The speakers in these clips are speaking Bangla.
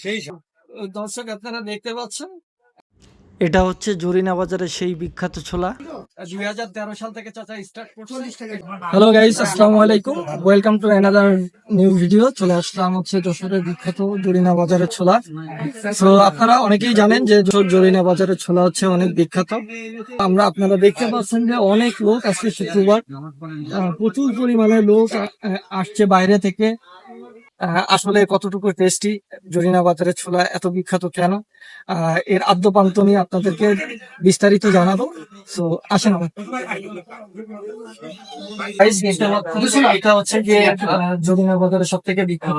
সেই দর্শক আপনারা দেখতে পাচ্ছেন? এটা হচ্ছে জরিনা বাজারের সেই বিখ্যাত ছোলা। দুই হাজার তেরো সাল থেকে চাচা স্টার্ট করছে। হ্যালো গাইস আসসালামু আলাইকুম। Welcome to another new video চলে আসলাম হচ্ছে যশোরের বিখ্যাত জরিনা বাজারের ছোলা। তো আপনারা অনেকেই জানেন যে জরিনা বাজারের ছোলা হচ্ছে অনেক বিখ্যাত। আমরা আপনারা দেখতে পাচ্ছেন যে অনেক লোক আজকে শুক্রবার প্রচুর পরিমাণে লোক আসছে বাইরে থেকে। আসলে কতটুকু টেস্টি জরিনা বাজারের ছোলা এত বিখ্যাত কেন? এর আদ্যপান্ত নিয়ে আপনাদেরকে বিস্তারিত জানাব। তো আসেন এটা হচ্ছে যে জরিনা বাজারের সব থেকে বিখ্যাত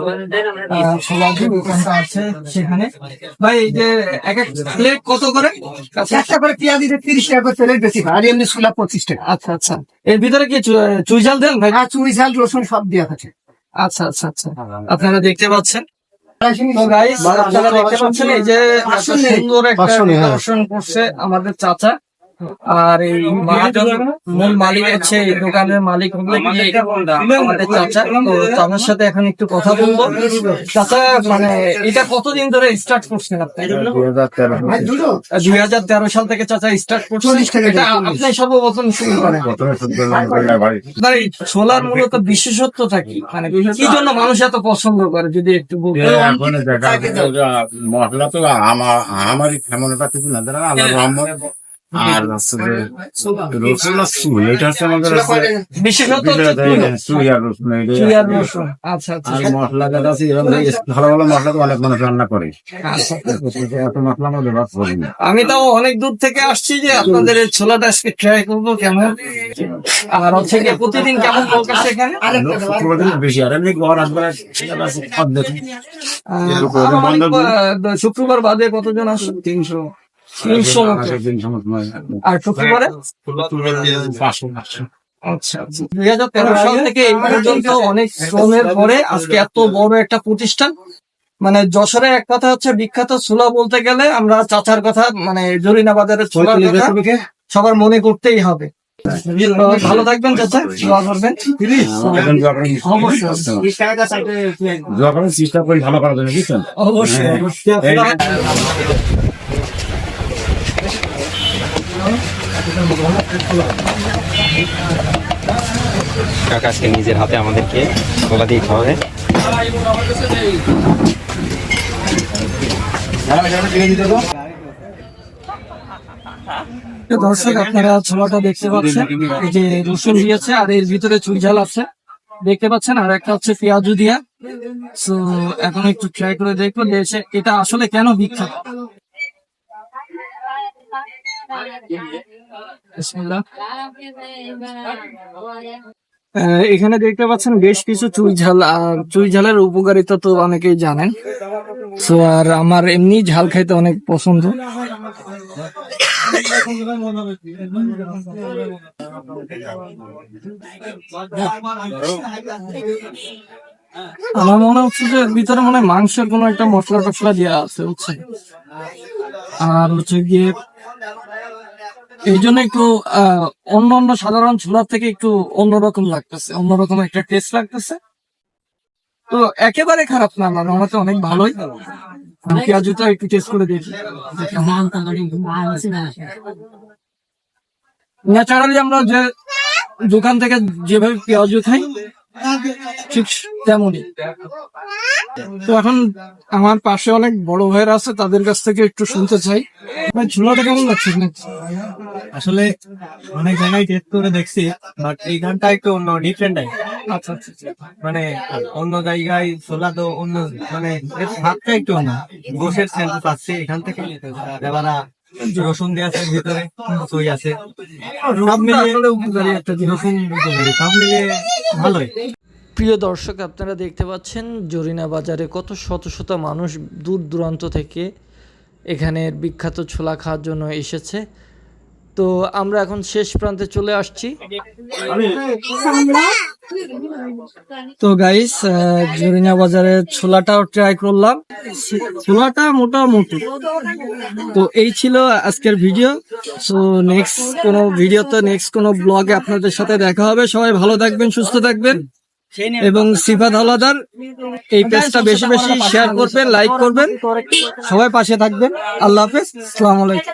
ছোলা দোকানটা আছে সেখানে। ভাই এই যে এক এক প্লেট কত করে? একটা করে পেঁয়াজ তিরিশ টাকা করে তেলের বেশি আর এমনি ছোলা পঁচিশ টাকা। আচ্ছা আচ্ছা। এর ভিতরে কি চু- চুই ঝাল দেন ভাই? আর চুই রসুন সব দেওয়া থাকে। আচ্ছা আচ্ছা আচ্ছা। আপনারা দেখতে পাচ্ছেন? আপনারা দেখতে পাচ্ছেন এই যে সুন্দর একটা পাঁচশো নে, হ্যাঁ। করছে আমাদের চাচা। আর এই মহাজন মূল মালিক হচ্ছে এই দোকানের মালিক হলো আমাদের চাচা। তো তাদের সাথে এখন একটু কথা বলব। চাচা মানে এটা কতদিন ধরে স্টার্ট করছেন আপনি? দুই হাজার তেরো সাল থেকে চাচা স্টার্ট করছেন। এটা আপনি সর্বপ্রথম শুরু করেন এই ছোলার মূলত বিশেষত্বটা কি? মানে কি জন্য মানুষ এত পছন্দ করে যদি একটু মশলা তো আমার আমারই ফ্যামিলিটা কিছু না আর যে রসুন আর সুই এটা হচ্ছে আমাদের বিশেষত হচ্ছে আর রসুন চুই আর রসুন। আচ্ছা আচ্ছা। আর মশলা আছে ভালো ভালো মশলা তো অনেক মানুষ রান্না করে। আচ্ছা। এত মশলা আমরা ব্যবহার করি না। আমি তাও অনেক দূর থেকে আসছি যে আপনাদের এই ছোলাটা আজকে ট্রাই করব কেমন। আর হচ্ছে গিয়ে প্রতিদিন কেমন লোক আসে এখানে? শুক্রবার বেশি আর এমনি ঘর আসবে শুক্রবার বাদে কতজন আসে? তিনশো। তিনশো আর শুক্রবারে পাঁচশো আচ্ছা দুই হাজার তেরো সাল থেকে এই পর্যন্ত অনেক শ্রমের পরে আজকে এত বড় একটা প্রতিষ্ঠান। মানে যশোরে এক কথা হচ্ছে বিখ্যাত ছোলা বলতে গেলে আমরা চাচার কথা মানে জরিনা বাজারের ছোলার কথা সবার মনে করতেই হবে। ভালো থাকবেন চাচা। দোয়া করবেন। অবশ্যই চেষ্টা করি ভালো করার জন্য বুঝছেন? অবশ্যই কাকা নিজের হাতে আমাদেরকে দিয়ে খাওয়াবে। দর্শক, আপনারা ছোলাটা দেখতে পাচ্ছেন, এই যে রসুন দিয়েছে আর এর ভিতরে চুই ঝাল আছে। দেখতে পাচ্ছেন, আর একটা হচ্ছে পেঁয়াজু দিয়া। তো এখন একটু ট্রাই করে দেখব এটা আসলে কেন বিখ্যাত? এখানে দেখতে পাচ্ছেন বেশ কিছু চুই ঝাল চুই ঝালের উপকারিতা তো অনেকেই জানেন। তো আর আমার এমনি ঝাল খাইতে অনেক পছন্দ। আমার মনে হচ্ছে যে ভিতরে মনে হয় মাংসের কোনো একটা মশলা টসলা দেওয়া আছে বুঝছে আর হচ্ছে গিয়ে এই জন্য একটু অন্য অন্য সাধারণ ছোলার থেকে একটু অন্যরকম লাগতেছে, অন্যরকম একটা টেস্ট লাগতেছে। তো একেবারে খারাপ না, আমার মনে অনেক ভালোই। পেঁয়াজুটা একটু টেস্ট করে দেখি। ন্যাচারালি আমরা যে দোকান থেকে যেভাবে পেঁয়াজু খাই ঠিক তেমনই। তো এখন আমার পাশে অনেক বড় ভাইয়েরা আছে তাদের কাছ থেকে একটু শুনতে চাই। ভাই ঝুলাটা কেমন লাগছে? আসলে অনেক জায়গায় টেস্ট করে দেখছি বাট এই গানটা একটু অন্য ডিফারেন্ট আচ্ছা আচ্ছা আচ্ছা। মানে অন্য জায়গায় ছোলা তো অন্য মানে এর ভাবটা একটু অন্য। গোসের সেন্ট পাচ্ছি এখান থেকে। এবারা রসুন দেওয়া আছে ভিতরে সই আছে। সব মিলিয়ে রসুন সব মিলিয়ে ভালোই। প্রিয় দর্শক, আপনারা দেখতে পাচ্ছেন জরিনা বাজারে কত শত শত মানুষ দূর দূরান্ত থেকে এখানের বিখ্যাত ছোলা খাওয়ার জন্য এসেছে। তো আমরা এখন শেষ প্রান্তে চলে আসছি। তো গাইস জরিনা বাজারের ছোলাটাও ট্রাই করলাম। ছোলাটা মোটামুটি। তো এই ছিল আজকের ভিডিও সো নেক্সট কোনো ভিডিওতে নেক্সট কোনো ব্লগে আপনাদের সাথে দেখা হবে। সবাই ভালো থাকবেন, সুস্থ থাকবেন। এবং সিফাত হলাদার এই পেজটা বেশি বেশি শেয়ার করবেন লাইক করবেন। সবাই পাশে থাকবেন। আল্লাহ হাফেজ। আলাইকুম।